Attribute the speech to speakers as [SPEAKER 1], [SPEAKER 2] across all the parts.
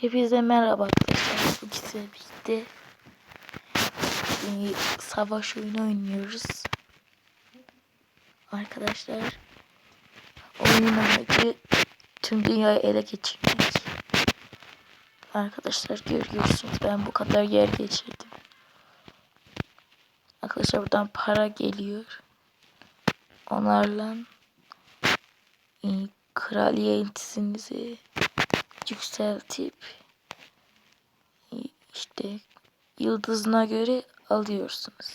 [SPEAKER 1] Hepinize merhaba arkadaşlar. Bu size birlikte e, savaş oyunu oynuyoruz. Arkadaşlar oyunun amacı tüm dünyayı ele geçirmek. Arkadaşlar görüyorsunuz ben bu kadar yer geçirdim. Arkadaşlar buradan para geliyor. Onlarla e, kraliyetinizi yükseltip işte yıldızına göre alıyorsunuz.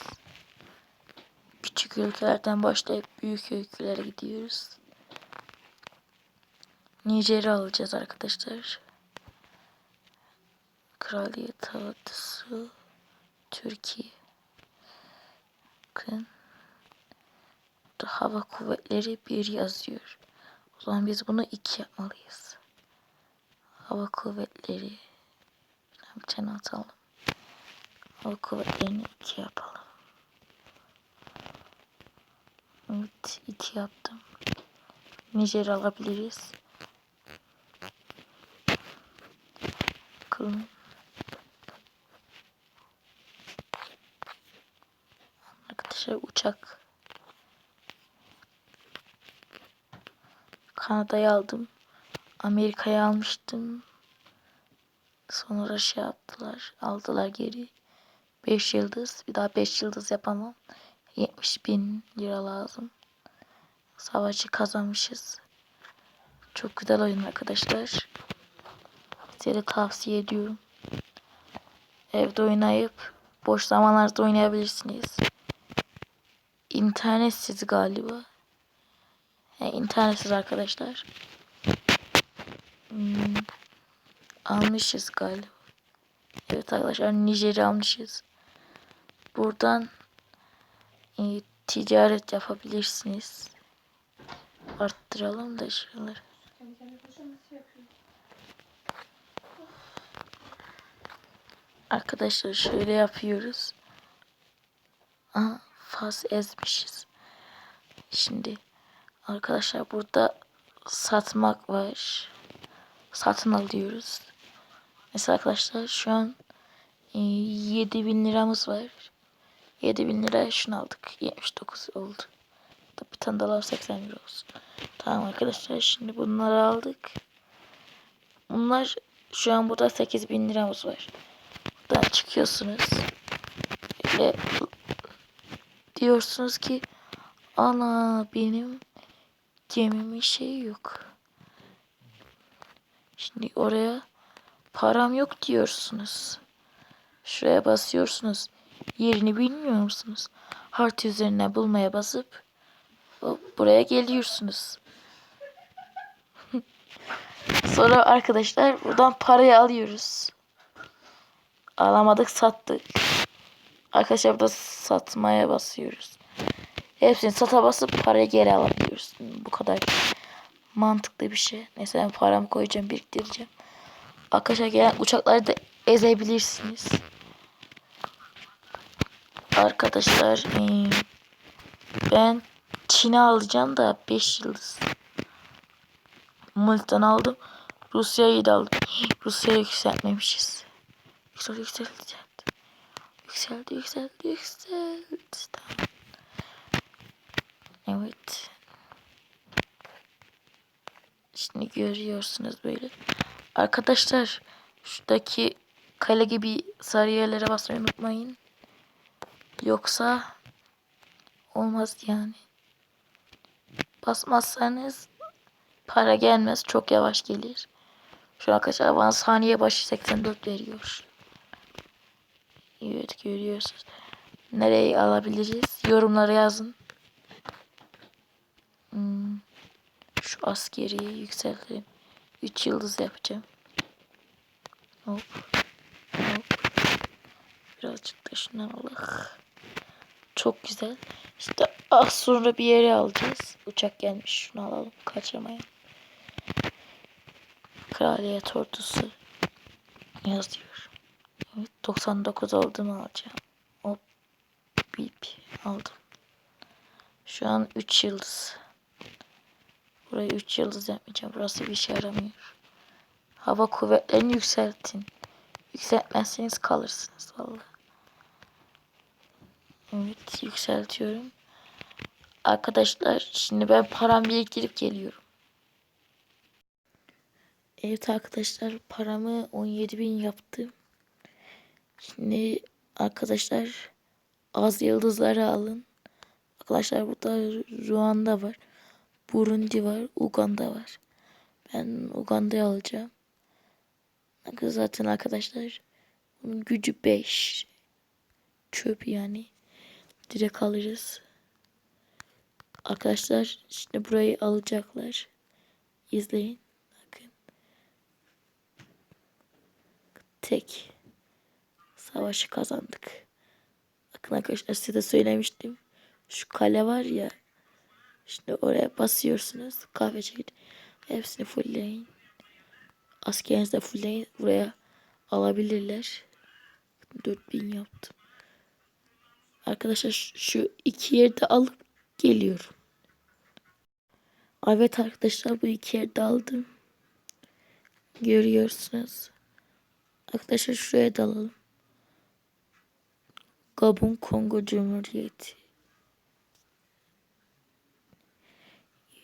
[SPEAKER 1] Küçük ülkelerden başlayıp büyük ülkelere gidiyoruz. Nijer'i alacağız arkadaşlar. Kraliyet tahtı Türkiye. Bakın. Hava kuvvetleri bir yazıyor. O zaman biz bunu iki yapmalıyız. Hava kuvvetleri. Bir tane atalım. Hava kuvvetlerini iki yapalım. Evet iki yaptım. Nijer alabiliriz. Bakalım. Arkadaşlar uçak. Kanada'yı aldım. Amerika'yı almıştım. Sonra şey yaptılar. Aldılar geri. 5 yıldız. Bir daha 5 yıldız yapamam. 70 bin lira lazım. Savaşı kazanmışız. Çok güzel oyun arkadaşlar. Size tavsiye ediyorum. Evde oynayıp boş zamanlarda oynayabilirsiniz. İnternetsiz galiba. He, internetsiz arkadaşlar. Hmm, almışız galiba. Evet arkadaşlar Nijer'i almışız. Buradan e, ticaret yapabilirsiniz. Arttıralım da şuraları. Arkadaşlar şöyle yapıyoruz. Aha, faz ezmişiz. Şimdi arkadaşlar burada satmak var. Satın alıyoruz. Mesela arkadaşlar şu an e, 7000 liramız var. 7000 liraya şunu aldık. 79 oldu. Bir tane dolar 80 lira olsun. Tamam arkadaşlar şimdi bunları aldık. Bunlar şu an burada 8000 liramız var. Buradan çıkıyorsunuz. Ve diyorsunuz ki ana benim gemimin şeyi yok. Şimdi oraya param yok diyorsunuz. Şuraya basıyorsunuz. Yerini bilmiyor musunuz? Harita üzerine bulmaya basıp buraya geliyorsunuz. Sonra arkadaşlar buradan parayı alıyoruz. Alamadık sattık. Arkadaşlar burada satmaya basıyoruz. Hepsini sata basıp parayı geri alabiliyoruz. Bu kadar mantıklı bir şey. Neyse ben paramı koyacağım biriktireceğim. Arkadaşlar gelen uçakları da ezebilirsiniz. Arkadaşlar ben Çin'i alacağım da 5 yıldız. Multi'den aldım. Rusya'yı da aldım. Rusya'yı yükseltmemişiz. Yüksel yükseldi. Yükseldi yükseldi yükseldi. Evet. Şimdi görüyorsunuz böyle. Arkadaşlar şuradaki kale gibi sarı yerlere basmayı unutmayın. Yoksa olmaz yani. Basmazsanız para gelmez. Çok yavaş gelir. Şu arkadaşlar bana saniye başı 84 veriyor. Evet görüyorsunuz. Nereyi alabiliriz? Yorumlara yazın. Şu askeriyi yükseltelim. 3 yıldız yapacağım. Hop. Hop. Birazcık da şundan Allah. Çok güzel. İşte az sonra bir yere alacağız. Uçak gelmiş. Şunu alalım. Kaçırmayın. Kraliyet ordusu yazıyor. Evet 99 olduğumu alacağım. Hop. Bip. Aldım. Şu an 3 yıldız. Burayı 3 yıldız yapmayacağım. Burası bir işe yaramıyor. Hava kuvvetlerini yükseltin. Yükseltmezseniz kalırsınız vallahi. Evet yükseltiyorum. Arkadaşlar şimdi ben param biriktirip geliyorum. Evet arkadaşlar paramı 17.000 yaptım. Şimdi arkadaşlar az yıldızları alın. Arkadaşlar burada Ruanda var. Burundi var. Uganda var. Ben Uganda'yı alacağım. Zaten arkadaşlar bunun gücü 5. Çöp yani. Direkt alırız. Arkadaşlar şimdi burayı alacaklar. İzleyin. Bakın. Tek savaşı kazandık. Bakın arkadaşlar size de söylemiştim. Şu kale var ya. Şimdi oraya basıyorsunuz. Kahve çekir. Hepsini fullleyin. Askerinizi de fullleyin. Buraya alabilirler. 4000 yaptım. Arkadaşlar şu- iki yerde alıp geliyorum. Evet arkadaşlar bu iki yerde aldım. Görüyorsunuz. Arkadaşlar şuraya da alalım. Gabon Kongo Cumhuriyeti.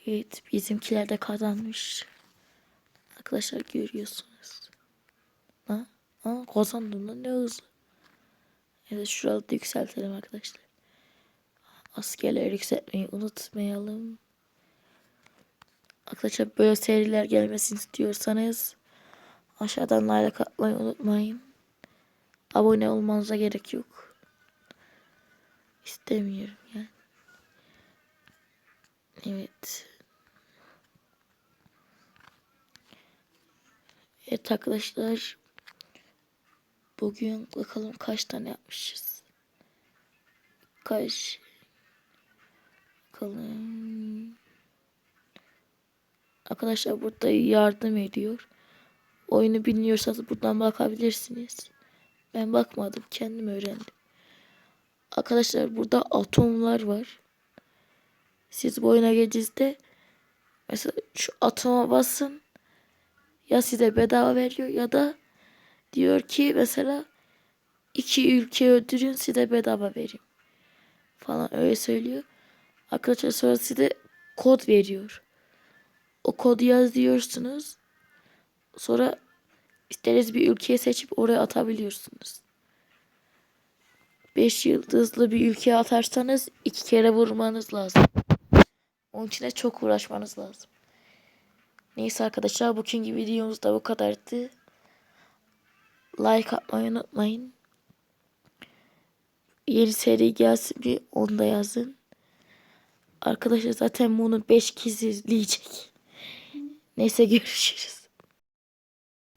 [SPEAKER 1] Evet bizimkiler de kazanmış. Arkadaşlar görüyorsunuz. Ha? Ha kazandım lan ne hızlı. Evet şuraları da yükseltelim arkadaşlar. Askerleri yükseltmeyi unutmayalım. Arkadaşlar böyle seriler gelmesini istiyorsanız aşağıdan like atmayı unutmayın. Abone olmanıza gerek yok. İstemiyorum yani. Evet. Evet arkadaşlar. Bugün bakalım kaç tane yapmışız. Kaç. Bakalım. Arkadaşlar burada yardım ediyor. Oyunu bilmiyorsanız buradan bakabilirsiniz. Ben bakmadım. Kendim öğrendim. Arkadaşlar burada atomlar var. Siz bu oyuna geldiğinizde mesela şu atoma basın. Ya size bedava veriyor ya da diyor ki mesela iki ülke öldürün size bedava vereyim. Falan öyle söylüyor. Arkadaşlar sonra size kod veriyor. O kodu yazıyorsunuz. Sonra istediğiniz bir ülkeyi seçip oraya atabiliyorsunuz. 5 yıldızlı bir ülkeye atarsanız iki kere vurmanız lazım. Onun için de çok uğraşmanız lazım. Neyse arkadaşlar bugünkü videomuz da bu kadardı. Like atmayı unutmayın. Yeni seri gelsin bir onu da yazın. Arkadaşlar zaten bunu 5 kez izleyecek. Neyse görüşürüz.